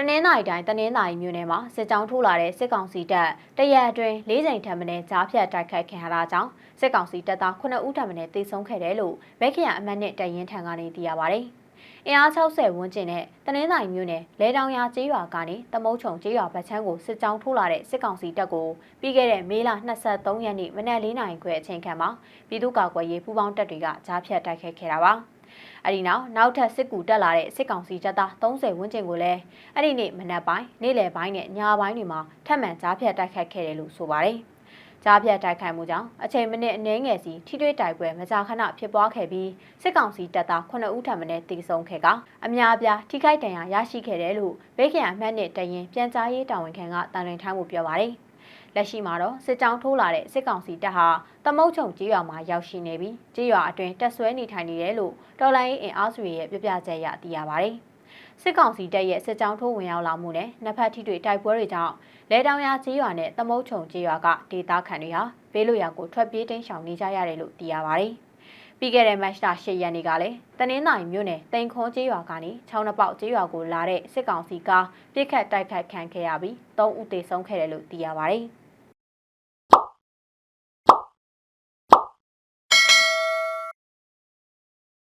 တနင်္သာရီတိုင်းတနင်္သာရီမြို့နယ်မှာစစ်ကြောင်းထိုးလာတဲ့စစ်ကောင်စီတပ်တရက်အတွင်း၄ချိန်ထပ်မံကြားဖြတ်တိုက်ခိုက်ခံရတာကြောင့်စစ်ကောင်စီတပ်သား9ဦးထပ်မံတေဆုံးခဲ့တယ်လို့ဘက်ခရအမတ်နဲ့တရင်ထံကနေသိရပါဗျ။အင်အား60ဝန်းကျင်နဲ့တနင်္သာရီမြို့နယ်လဲတောင်ရကျေးရွာကနေတမုတ်ချုံကျေးရွာဗတ်ချမ်းကိုစစ်ကြောင်းထိုးလာတဲ့စစ်ကောင်စီတပ်ကိုပြီးခဲ့တဲ့မေလ23ရက်နေ့မနက်၄နာရီခွဲအချိန်ခန့်မှာပြည်သူ့ကာကွယ်ရေးပူးပေါင်းတပ်တွေကကြားဖြတ်တိုက်ခိုက်ခဲ့တာပါ။ အဲ့ဒီနောက်နောက်ထပ်စစ်ကူတက်လာတဲ့စစ်ကောင်စီတပ်သား30ဝန်းကျင်ကိုလည်းအဲ့ဒီနေ့မနက်ပိုင်းနေ့လယ်ပိုင်းနဲ့ညပိုင်းတွေမှာထပ်မံကြားဖြတ်တိုက်ခိုက်ခဲ့တယ်လို့ဆိုပါတယ်။ကြားဖြတ်တိုက်ခိုက်မှုကြောင့်အချိန်မိနစ်အနည်းငယ်စီထိတွေ့တိုက်ပွဲမကြာခဏဖြစ်ပွားခဲ့ပြီးစစ်ကောင်စီတပ်သား9ဦးထပ်မံတေဆုံးခဲ့ကအများအပြားထိခိုက်ဒဏ်ရာရရှိခဲ့တယ်လို့ဘေးခင်အမှတ်နဲ့တရင်ပြန်ကြားရေးတာဝန်ခံကတန်လွင်ထိုင်းမှုပြောပါတယ်။ လက်ရှိမှာတော့စစ်ကြောင်းထိုးလာတဲ့စစ်ကောင်စီတပ်ဟာသမုတ်ချုံကြီးရွာမှာရောက်ရှိနေပြီးကြီးရွာအတွင်းတက်ဆွဲနေထိုင်နေတယ်လို့တော်လိုင်းအင်အားစုရဲ့ပြပြချက်အရသိရပါတယ်။စစ်ကောင်စီတပ်ရဲ့စစ်ကြောင်းထိုးဝင်ရောက်လာမှုနဲ့နှစ်ဖက်ထိတွေ့တိုက်ပွဲတွေကြောင့်လဲတောင်ရကြီးရွာနဲ့သမုတ်ချုံကြီးရွာကဒေသခံတွေဟာဘေးလွရာကိုထွက်ပြေးတိမ်းရှောင်နေကြရတယ်လို့သိရပါတယ်။ ပြီးခဲ့တဲ့မတ်လ10ရက်နေ့ကလည်းတနင်္သာရီမြို့နယ်တိန်ခွန်ကျေးရွာကနေချောင်းနှပေါက်ကျေးရွာကိုလာတဲ့စစ်ကောင်စီကပြစ်ခတ်တိုက်ခိုက်ခံခဲ့ရပြီး၃ဦးသေဆုံးခဲ့တယ်လို့သိရပါတယ်။